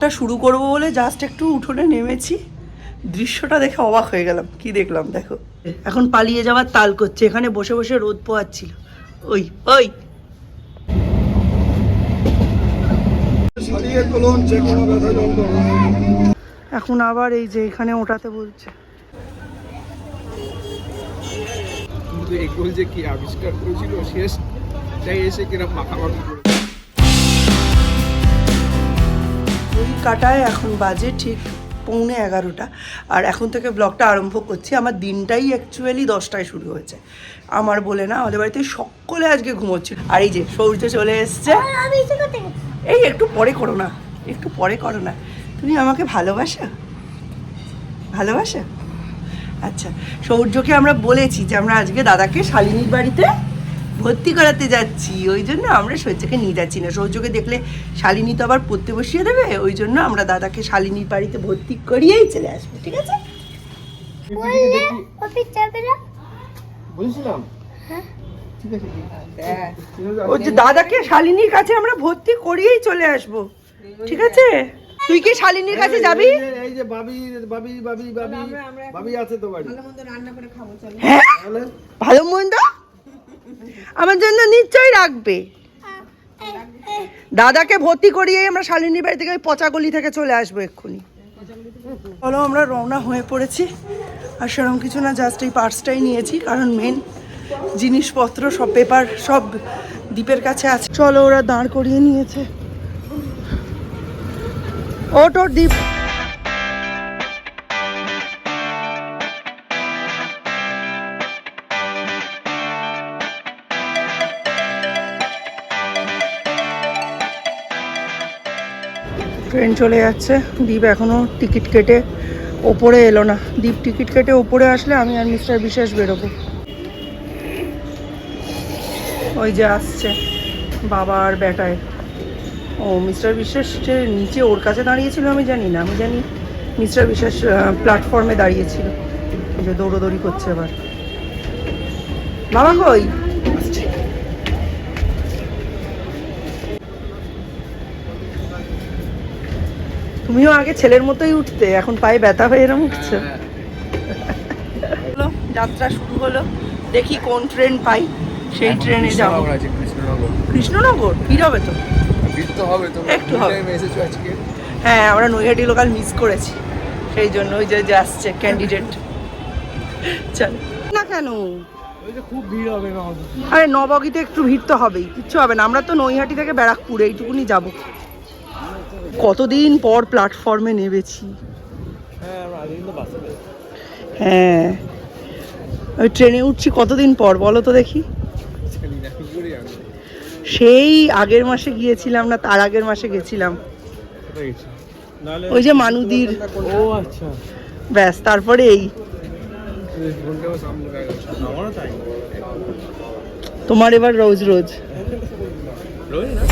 টা শুরু করব বলে জাস্ট একটু উঠোনে নেমেছি। দৃশ্যটা দেখে অবাক হয়ে গেলাম। কি দেখলাম দেখো? এখন পালিয়ে যাওয়ার তাল করছে। এখানে বসে বসে রোদ পোয়াচ্ছিল ওই ওই। এখন আবার এই যে এখানে ওঠাতে বলছে। এগুলো যে কি আবিষ্কার করেছিল শেষ তাই এসে কিরম মাখামাখি করে ওই কাটায় এখন বাজে ঠিক পৌনে এগারোটা। আর এখন থেকে ব্লগটা আরম্ভ করছি। আমার দিনটাই অ্যাকচুয়ালি দশটায় শুরু হয়েছে। আমার বলে না আমাদের বাড়িতে সকলে আজকে ঘুমোচ্ছে। আর এই যে সূর্য চলে এসছে। এই একটু পরে করো না একটু পরে করো না। তুমি আমাকে ভালোবাসো? ভালোবাসো? আচ্ছা সৌর্যকে আমরা বলেছি যে আমরা আজকে দাদাকে শালিনীর বাড়িতে ভর্তি করাতে যাচ্ছি ওই জন্য আমরা সূর্যকে নিয়ে যাচ্ছি না। সৌর্যকে দেখলে শালিনী তো আবার পড়তে বসিয়ে দেবে ওই জন্য আমরা দাদাকে শালিনীর বাড়িতে ভর্তি করিয়েই চলে আসব ঠিক আছে? বলছিলাম। ঠিক ও যে দাদাকে শালিনীর কাছে আমরা ভর্তি করিয়েই চলে আসব ঠিক আছে? তুই কি শালিনীর কাছে যাবি? এই যে- বাবি বাবি বাবি বাবি বাবি আছে তো বাড়ি। হ্যাঁ? তাহলে ভালো মন্দ? আমার জন্য নিশ্চয়ই রাখবে। দাদাকে ভর্তি করিয়েই আমরা শালিনীর বাড়ি থেকে ওই পচাগলি থেকে চলে আসব এক্ষুনি। চলো আমরা রওনা হয়ে পড়েছি। আর সেরকম কিছু না জাস্ট এই পার্সটাই নিয়েছি, কারণ মেন জিনিসপত্র, সব পেপার সব দ্বীপের কাছে আছে। চলো, ওরা দাঁড় করিয়ে নিয়েছে। ও তোর দ্বীপ। ট্রেন চলে যাচ্ছে। দ্বীপ এখনও টিকিট কেটে ওপরে এলো না। দ্বীপ টিকিট কেটে ওপরে আসলে আমি আর মিস্টার বিশ্বাস বেরোবো। ওই যে আসছে বাবা আর বেটায়। ও, মিস্টার বিশ্বাস যে নিচে ওর কাছে দাঁড়িয়েছিল, আমি জানি না। আমি জানি মিস্টার বিশ্বাস প্ল্যাটফর্মে দাঁড়িয়েছিল। যে দৌড়োদৌড়ি করছে এবার। বাবা কই? তুমিও আগে ছেলের মতোই উঠতে এখন পায়ে ব্যথা হয়ে এরম উঠছে। হলো যাত্রা শুরু হলো দেখি কোন ট্রেন পাই সেই ট্রেনে যাব। কৃষ্ণনগর ভিড় হবে তো? হবে তো একটু হবে। হ্যাঁ আমরা নৈহাটি লোকাল মিস করেছি সেই জন্য ওই যে যে আসছে ক্যান্ডিডেট চল। না কেন? ওই যে খুব ভিড় হবে আরে নবগীতে একটু ভিড় তো হবেই কিচ্ছু হবে না। আমরা তো নৈহাটি থেকে ব্যারাকপুর এইটুকুনি যাব। কতদিন পর প্ল্যাটফর্মে নেমেছি? হ্যাঁ হ্যাঁ। ওই ট্রেনে উঠছি কতদিন পর বলো তো দেখি। সেই আগের মাসে গিয়েছিলাম না তার আগের মাসে গেছিলাম। ওই যে মানুদির ও আচ্ছা। ব্যাস তারপরে এই। তোমার এবার রোজ রোজ। রোজ না?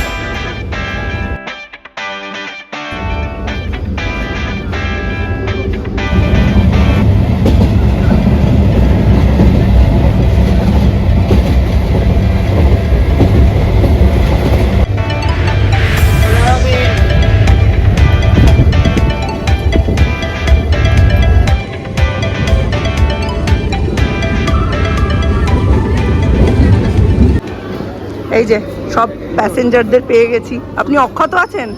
এই যে, সব প্যাসেঞ্জারদের পেয়ে গেছি। আপনি অক্ষত আছেন?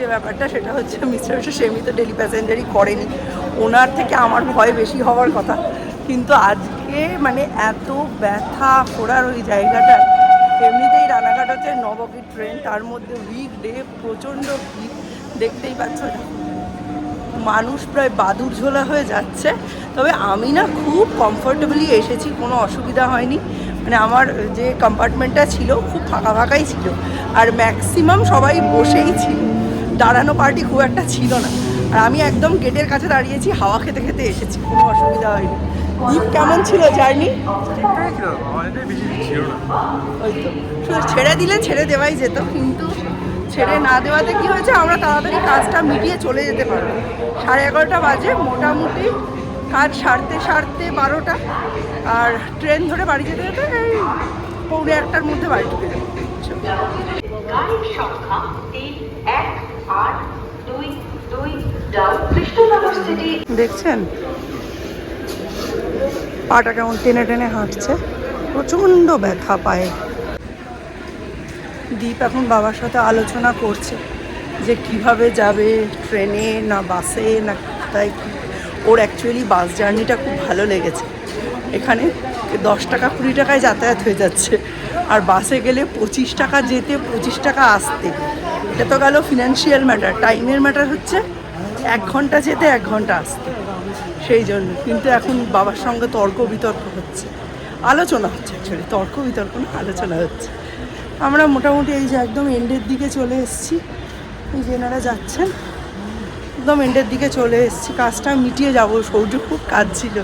যে ব্যাপারটা, সেটা হচ্ছে মিস্টার এমনি তো ডেলি প্যাসেঞ্জারই করেনি। ওনার থেকে আমার ভয় বেশি হওয়ার কথা। কিন্তু আজকে মানে এত ব্যথা ফোড়ার ওই জায়গাটা, এমনিতেই রানাঘাট হচ্ছে নবকী ট্রেন তার মধ্যে উইক ডে প্রচণ্ড ভিড়, দেখতেই পাচ্ছ মানুষ প্রায় বাদুর ঝোলা হয়ে যাচ্ছে। তবে আমি না খুব কমফোর্টেবলি এসেছি কোনো অসুবিধা হয়নি। মানে আমার যে কম্পার্টমেন্টটা ছিল খুব ফাঁকা ফাঁকাই ছিল। আর ম্যাক্সিমাম সবাই বসেই ছিল। দাঁড়ানো পার্টি খুব একটা ছিল না। আর আমি একদম গেটের কাছে দাঁড়িয়েছি হাওয়া খেতে খেতে এসেছি কোনো অসুবিধা হয়নি। দ্বীপ কেমন ছিল জার্নি? ওই তো। শুধু ছেড়ে দিলে ছেড়ে দেওয়াই যেত কিন্তু ছেড়ে না দেওয়াতে কি হয়েছে? আমরা তাড়াতাড়ি কাজটা মিটিয়ে চলে যেতে পারব। সাড়ে এগারোটা বাজে, মোটামুটি কাজ সারতে সারতে বারোটা। আর ট্রেন ধরে বাড়ি যেতে যেতে এই পৌনে একটার মধ্যে বাড়ি ঢুকে যাব। দেখছেন? পাটা কেমন টেনে টেনে হাঁটছে। প্রচণ্ড ব্যথা পায়ে। দীপ এখন বাবার সাথে আলোচনা করছে যে কীভাবে যাবে ট্রেনে না বাসে না কোথায় কি। ওর অ্যাকচুয়ালি বাস জার্নিটা খুব ভালো লেগেছে। এখানে দশ টাকা কুড়ি টাকায় যাতায়াত হয়ে যাচ্ছে। আর বাসে গেলে পঁচিশ টাকা যেতে, পঁচিশ টাকা আসতে। এটা তো গেল ফিনান্সিয়াল ম্যাটার টাইমের ম্যাটার হচ্ছে এক ঘণ্টা যেতে, এক ঘণ্টা আসতে। সেই জন্য কিন্তু এখন বাবার সঙ্গে তর্ক বিতর্ক হচ্ছে। আলোচনা হচ্ছে অ্যাকচুয়ালি তর্ক বিতর্ক না, আলোচনা হচ্ছে। আমরা মোটামুটি এই যে একদম এন্ডের দিকে চলে এসেছি। এই যে এনারা যাচ্ছেন, একদম এন্ডের দিকে চলে এসেছি। কাজটা মিটিয়ে যাব সৌর্য খুব কাজ ছিল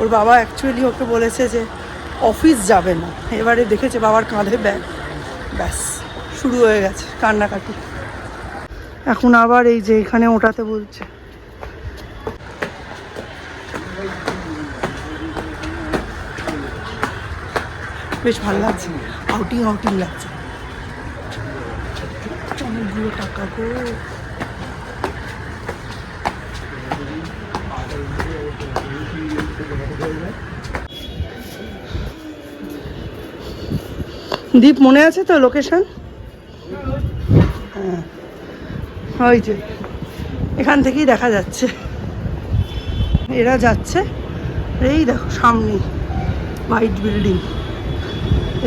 ওর বাবা অ্যাকচুয়ালি ওকে বলেছে যে অফিস যাবে না। এবারে দেখেছে বাবার কাঁধে ব্যাগ। ব্যাস, শুরু হয়ে গেছে কান্নাকাটি। এখন আবার এই যে এখানে ওঠাতে বলছে। বেশ ভালো লাগছে। আউটিং আউটিং লাগছে। অনেকগুলো টাকা গো। দীপ, মনে আছে তো লোকেশন হ্যাঁ। ওই যে, এখান থেকেই দেখা যাচ্ছে। এরা যাচ্ছে। এই দেখো সামনে হোয়াইট বিল্ডিং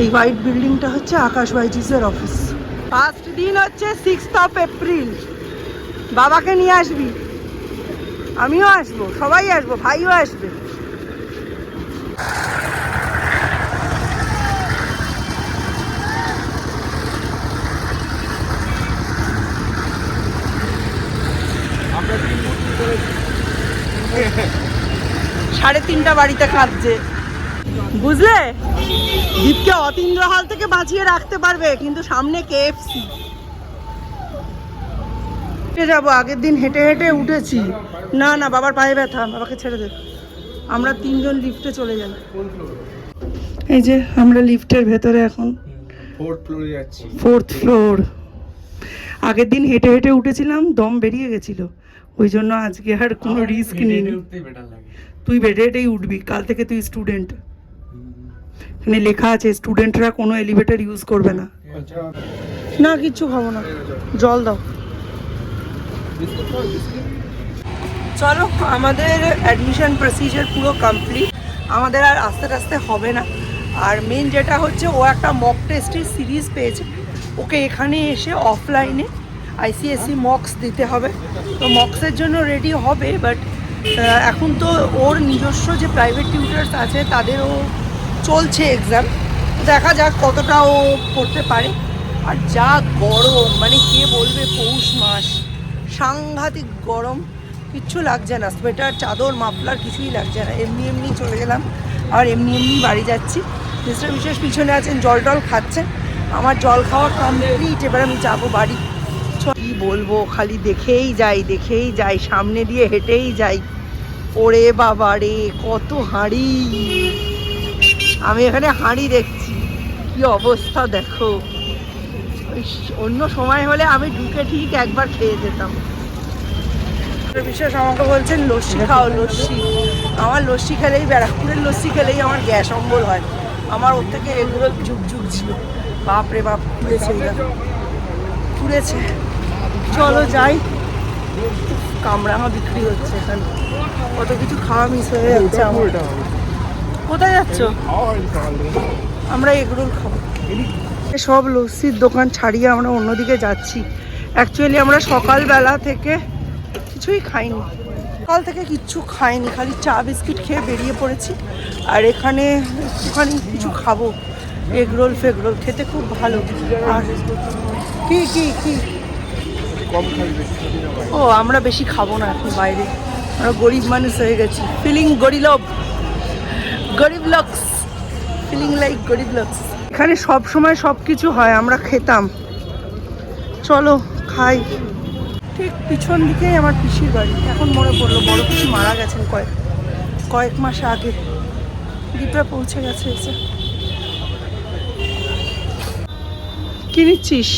এই হোয়াইট বিল্ডিংটা হচ্ছে আকাশ বাইজিসের অফিস। ফার্স্ট দিন হচ্ছে সিক্সথ অফ এপ্রিল বাবাকে নিয়ে আসবি? আমিও আসব সবাই আসব ভাইও আসবে। সাড়ে তিনটা বাড়িতে কাঁদছে। বুঝলে? দীপকে অতীন্দ্র হাল থেকে বাঁচিয়ে রাখতে পারবে কিন্তু সামনে কেএফসি হেঁটে যাব? আগের দিন হেঁটে হেঁটে উঠেছি। না না বাবার পায়ে ব্যথা বাবাকে ছেড়ে দে। আমরা তিনজন লিফটে চলে গেলাম এই যে আমরা লিফটের ভেতরে এখন। ফোর্থ ফ্লোরে যাচ্ছি। ফোর্থ ফ্লোর আগের দিন হেঁটে হেঁটে উঠেছিলাম দম বেরিয়ে গেছিল। ওই জন্য আজকে আর কোনো রিস্ক নেই। তুই বেডে হেঁটেই উঠবি কাল থেকে তুই স্টুডেন্ট এখানে লেখা আছে স্টুডেন্টরা কোনো এলিভেটর ইউজ করবে না। না, কিচ্ছু খাব না। জল দাও। চলো, আমাদের অ্যাডমিশন প্রসিজার পুরো কমপ্লিট আমাদের আর আস্তে আস্তে হবে না। আর মেন যেটা হচ্ছে, ও একটা মক টেস্টের সিরিজ পেয়েছে। ওকে এখানে এসে অফলাইনে আইসিএসসি মক্স দিতে হবে। তো মক্সের জন্য রেডি হবে বাট এখন তো ওর নিজস্ব যে প্রাইভেট টিউটার্স আছে, তাদেরও চলছে এক্সাম দেখা যাক কতটা ও করতে পারে। আর যা গরম মানে কে বলবে পৌষ মাস? সাংঘাতিক গরম। কিচ্ছু লাগছে না। সোয়েটার, চাদর, মাফলার কিছুই লাগছে না। এমনি এমনি চলে গেলাম। আর এমনি এমনি বাড়ি যাচ্ছি। মিস্টার বিশেষ পিছনে আছেন, জল টল খাচ্ছেন। আমার জল খাওয়া কমপ্লিট এবার আমি যাব বাড়ি। কি বলব? খালি দেখেই যাই দেখেই যাই। সামনে দিয়ে হেঁটেই যাই। ওরে বাবা রে কত হাঁড়ি। আমি এখানে হাঁড়ি দেখছি। কি অবস্থা দেখো। অন্য সময় হলে আমি ঢুকে ঠিক একবার খেয়ে যেতাম। বিশেষ আমাকে বলছেন লস্যি খাও লস্যি। আমার লস্যি খেলেই ব্যারাকপুরের লস্যি খেলেই আমার গ্যাস অম্বল হয়। আমার ওর থেকে এগুলো যুগ ছিল। বাপ রে বাপ পুড়েছে এরা পুড়েছে। চলো যাই। উফ, কামরাঙা বিক্রি হচ্ছে এখানে। কত কিছু খাওয়া মিস হয়ে যাচ্ছে আমার। কোথায় যাচ্ছ? আমরা এগরোল খাব। সব লস্যির দোকান ছাড়িয়ে আমরা অন্যদিকে যাচ্ছি। অ্যাকচুয়ালি আমরা সকালবেলা থেকে কিছুই খাইনি। সকাল থেকে কিচ্ছু খাইনি, খালি চা বিস্কিট খেয়ে বেরিয়ে পড়েছি। আর এখানে একটুখানি কিছু খাব। এগরোল ফেগরোল খেতে খুব ভালো। আর কি কি কি? ও, আমরা বেশি খাব না এখন বাইরে। আমরা গরিব মানুষ হয়ে গেছি। ফিলিং গরিলভ গরিব লক্স। ফিলিং লাইক গরিব লক্স। এখানে সব সময় সব কিছু হয়, আমরা খেতাম। চলো, খাই। ঠিক পিছন দিকেই আমার পিসির বাড়ি। এখন মনে পড়ল, বড় পিসি মারা গেছেন কয়েক কয়েক মাস আগে। দীপরা পৌঁছে গেছে এসে। কি নিচ্ছিস?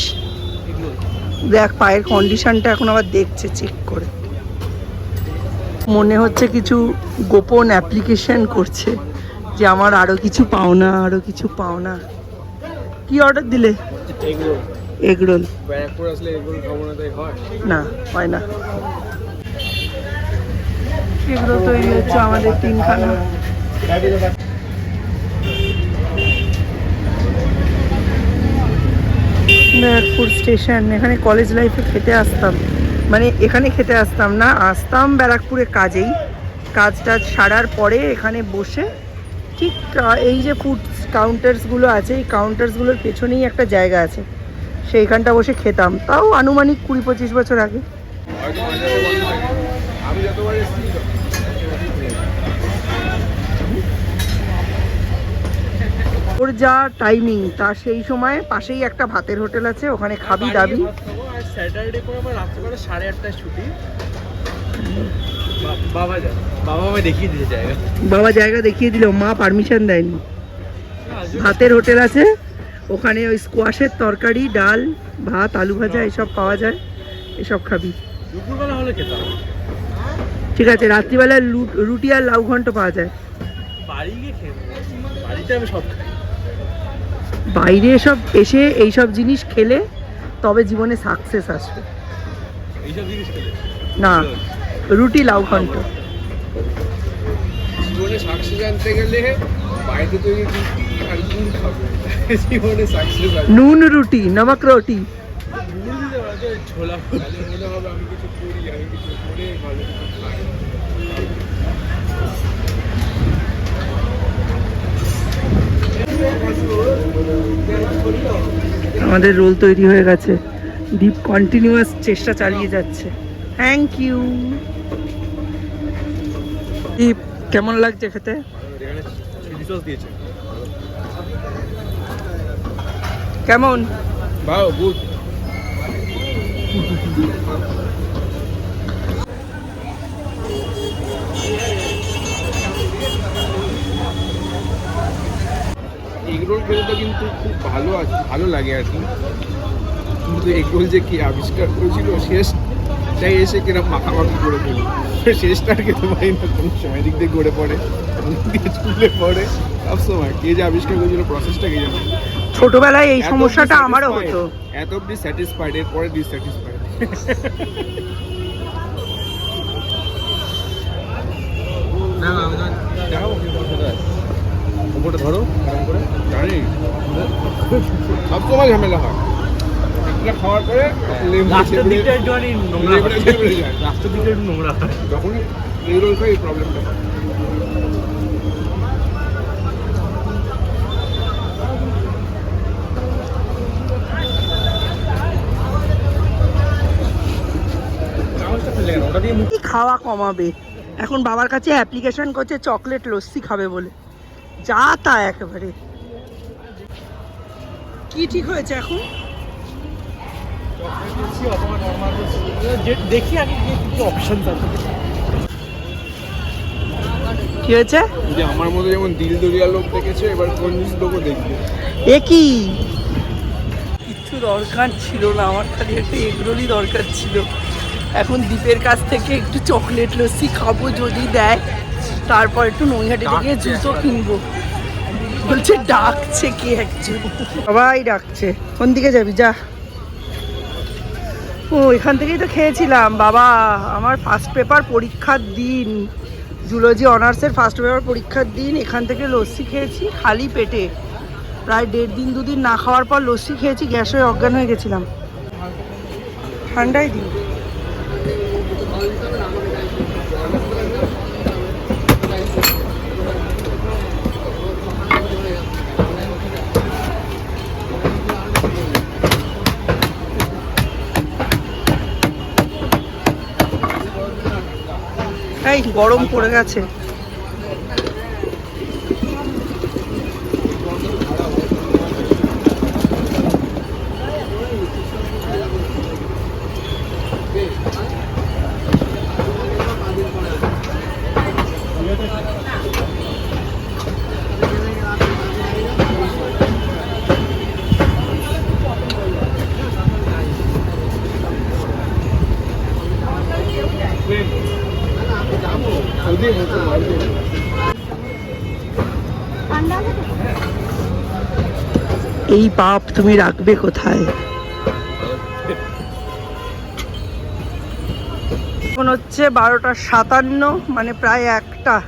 দেখ, পায়ের কন্ডিশনটা এখন আবার দেখছে চেক করে। মনে হচ্ছে কিছু গোপন অ্যাপ্লিকেশন করছে। যে আমার আরও কিছু পাওনা আরও কিছু পাওনা। কি অর্ডার দিলে? এগরোল। না হয় না। এগুলো তৈরি হচ্ছে আমাদের তিনখানা। ব্যারাকপুর স্টেশন এখানে কলেজ লাইফে খেতে আসতাম। মানে এখানে খেতে আসতাম না আসতাম ব্যারাকপুরে কাজেই। কাজ টাজ সারার পরে এখানে বসে ঠিক এই যে ফুড কাউন্টার্সগুলো আছে, এই কাউন্টার্সগুলোর পেছনেই একটা জায়গা আছে। সেইখানটা বসে খেতাম। তাও আনুমানিক কুড়ি পঁচিশ বছর আগে। ওর যা টাইমিং তা সেই সময় পাশেই একটা ভাতের হোটেল আছে, ওখানে খাবি দাবি। স্যাটারডে করে আমার রাত্রেবেলা সাড়ে আটটায় ছুটি। বাবা বাবা আমায় দেখিয়ে দিয়েছে জায়গা বাবা জায়গা দেখিয়ে দিল মা পারমিশন দেয়নি। ভাতের হোটেল আছে ওখানে ওই স্কোয়াশের তরকারি ডাল ভাত আলু ভাজা এসব পাওয়া যায় এসব খাবি। দুপুরবেলা হলে খেতাম। ঠিক আছে রাত্রিবেলা রুটি আর লাউ ঘন্ট পাওয়া যায়। বাড়ি গিয়ে খেয়ে নেব। বাড়িতে আমি সব খাই। বাইরে এসব এসে এইসব জিনিস খেলে তবে জীবনে সাকসেস আসবে। এইসব জিনিস খেলে? না। রুটি লাউ ঘন্ট। জীবনে সাকসেস গেলে বাড়িতে তৈরি রুটি আর গুড় খাব। জীবনে সাকসেস নুন রুটি নমক রুটি। গুড় দিতে পারবে ছোলা মনে হবে আমি কিছু করি আমি কিছু করে ভালো খাই আমাদের রোল তৈরি হয়ে গেছে। দীপ কন্টিনিউয়াস চেষ্টা চালিয়ে যাচ্ছে। থ্যাংক ইউ দীপ কেমন লাগছে খেতে? কেমন? গুড। এগরোল খেতে তো কিন্তু খুব ভালো আছে ভালো লাগে আর কি। কিন্তু এগরোল যে কি আবিষ্কার করেছিল শেষটাই এসে কিরম মাখামাখি করে ফেলি শেষটা আর খেতে পারি না কোনো সময় দিক দিয়ে গড়ে পড়ে স্কুলে পড়ে সব সময় কে যে আবিষ্কার করেছিল প্রসেসটা কে জানে। ছোটবেলায় এই সমস্যাটা আমারও হতো। এত অব্দি স্যাটিসফাইড এরপরে না উপরটা ধরো করে। জানি। সব সময় ঝামেলা হয়। খাওয়ার পরে লাস্টের দিকটা একটুখানি নোংরা লেবুটা হয়। লাস্টের দিকটা একটু নোংরা হয়। খাই এই প্রবলেমটা হয় খাওয়া কমাবে? এখন বাবার কাছে অ্যাপ্লিকেশন করছে চকলেট লস্যি খাবে বলে। যা তা একেবারে। কি ঠিক হয়েছে এখন? দেখি আগে কি অপশন আছে কি হয়েছে? যে আমার মতো যেমন দিল দরিয়া লোক দেখেছে এবার কঞ্জুস লোকও দেখবে। এ কি? কিচ্ছু দরকার ছিল না আমার খালি একটা এগরোলই দরকার ছিল। এখন দ্বীপের কাছ থেকে একটু চকলেট লস্যি খাব যদি দেয় তারপর একটু নৈহাটিতে গিয়ে জুতো কিনবো। বলছে ডাকছে কে একজন? সবাই ডাকছে। কোন দিকে যাবি? যা। ও, এখান থেকেই তো খেয়েছিলাম, বাবা। আমার ফার্স্ট পেপার পরীক্ষার দিন। জুলজি অনার্সের ফার্স্ট পেপার পরীক্ষার দিন, এখান থেকে লস্যি খেয়েছি খালি পেটে। প্রায় দেড় দিন, দুদিন না খাওয়ার পর লস্যি খেয়েছি, গ্যাস হয়ে অজ্ঞান হয়ে গেছিলাম। ঠান্ডাই দিন। এই গরম পড়ে গেছে। এই পাপ তুমি রাখবে কোথায়? এখন হচ্ছে বারোটা সাতান্ন মানে প্রায় একটা।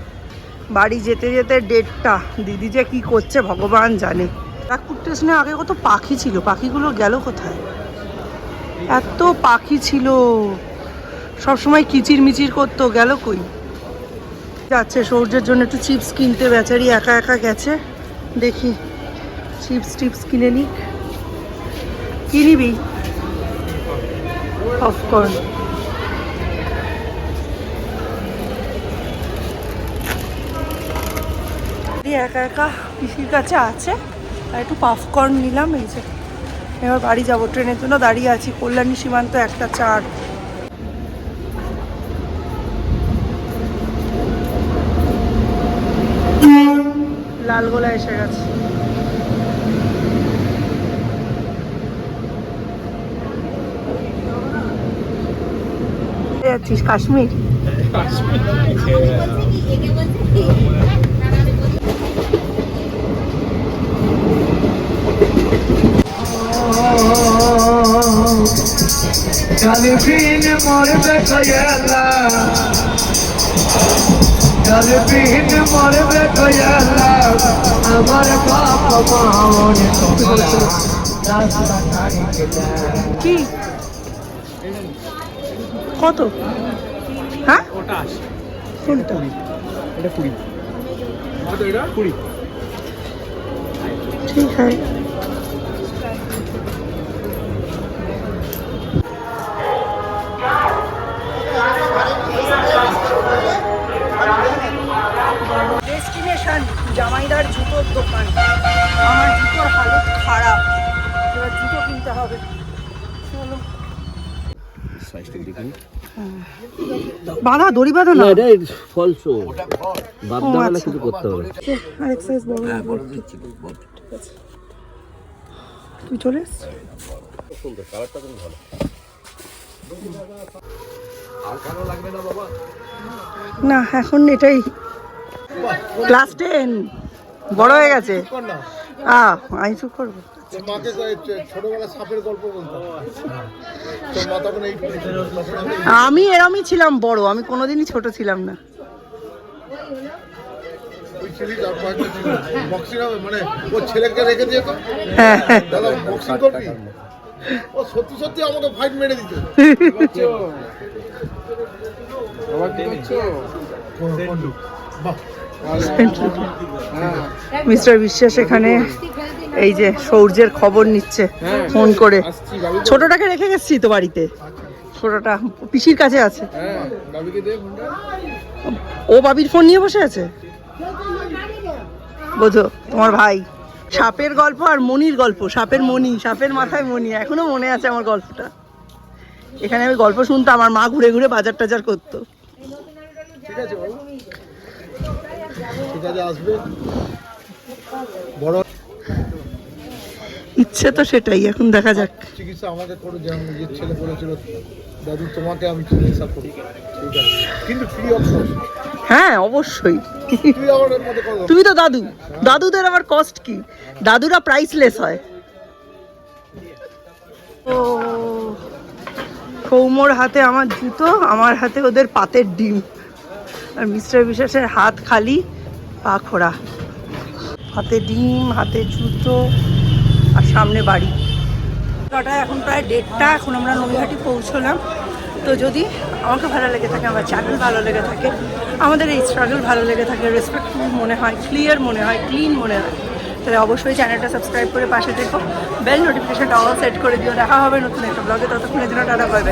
বাড়ি যেতে যেতে দেড়টা। দিদি যে কি করছে ভগবান জানে। ব্যারাকপুর স্টেশনে আগে কত পাখি ছিল? পাখিগুলো গেল কোথায়? এত পাখি ছিল। সবসময় কিচির মিচির করতো, গেল কই? যাচ্ছে সৌর্যের জন্য একটু চিপস কিনতে, বেচারি একা একা গেছে। দেখি। চিপস, টিপস কিনে নিক। কি নিবি? পপকর্ন একা একা পিসির কাছে আছে, আর একটু পপকর্ন নিলাম, এই যে। এবার বাড়ি যাব, ট্রেনের জন্য দাঁড়িয়ে আছি, কল্যাণী সীমান্ত একটা চার। লালগোলা এসে গেছে। যাচ্ছিস কাশ্মীর? কালবিন মরবে কয়ালা কালবিন মরবে কয়ালা আমার বাপ মাওনে তোমরা রাস্তা কি? কত? হ্যাঁ? ওটা আসে কোনটা এটা কুড়ি। কত এটা? কুড়ি। ঠিক है ডেস্টিনেশন জামাইদার জুতোর দোকান। আমার জুতোর হালত খারাপ। এবার জুতো কিনতে হবে। সাইজটা দেখুন বাঁধা দড়ি বাঁধা না? এটা ফলসো। আচ্ছা। কিছু করতে হবে। আরেক সাইজ বড়। লাগবে। ঠিক আছে। তুই চলে? না এখন এটাই। ক্লাস টেন বড় হয়ে গেছে। আহ আমি চুপ করব। মাকে ছোটবেলা সাপের গল্প বলতাম। তোর মা তখন এই আমি এরমই ছিলাম বড় আমি কোনোদিনই ছোট ছিলাম না। ওই ছেলে যার কয়েকটা ছিল। বক্সিং হবে মানে ওর ছেলেকে রেখে দিয়ে তো হ্যাঁ। হ্যাঁ। দাদা বক্সিং করবি? ও সত্যি সত্যি আমাকে ফাইট মেরে দিত মিস্টার বিশ্বাস এখানে। এই যে সৌর্যের খবর নিচ্ছে হ্যাঁ। ফোন করে। ছোটটাকে রেখে গেছি তো বাড়িতে। ছোটটা পিসির কাছে আছে। হ্যাঁ ও বাবির ফোন নিয়ে বসে আছে? বোঝো তোমার ভাই। সাপের গল্প আর মনির গল্প। সাপের মণি সাপের মাথায় মণি এখনও মনে আছে আমার গল্পটা। এখানে আমি গল্প শুনতাম আমার মা ঘুরে ঘুরে বাজার টাজার করতো। ঠিক আছে আসবে। বড় ইচ্ছে তো সেটাই এখন দেখা যাক। চিকিৎসা আমাকে করে যেমন নিজের ছেলে দাদু তোমাকে আমি চিকিৎসা করি কিন্তু ফ্রি অফ হ্যাঁ অবশ্যই। আমার তুমি তো দাদু। দাদুদের আবার কস্ট কি? দাদুরা প্রাইসলেস হয়। ও সৌমর হাতে আমার জুতো আমার হাতে ওদের পাতের ডিম। আর মিস্টার বিশ্বাসের হাত খালি পা খোড়া। হাতে ডিম হাতে জুতো আর সামনে বাড়ি। কটা এখন প্রায় দেড়টা, এখন আমরা নৈহাটি পৌঁছলাম। তো যদি আমাকে ভালো লেগে থাকে, আমার চ্যানেল ভালো লেগে থাকে, আমাদের এই স্ট্রাগল ভালো লেগে থাকে রেসপেক্টফুল মনে হয় ক্লিয়ার মনে হয় ক্লিন মনে হয়, তাহলে অবশ্যই চ্যানেলটা সাবস্ক্রাইব করে পাশে দেখো বেল নোটিফিকেশনটা অল সেট করে দিও। দেখা হবে নতুন একটা ব্লগে ততক্ষণের জন্য টাটা বাই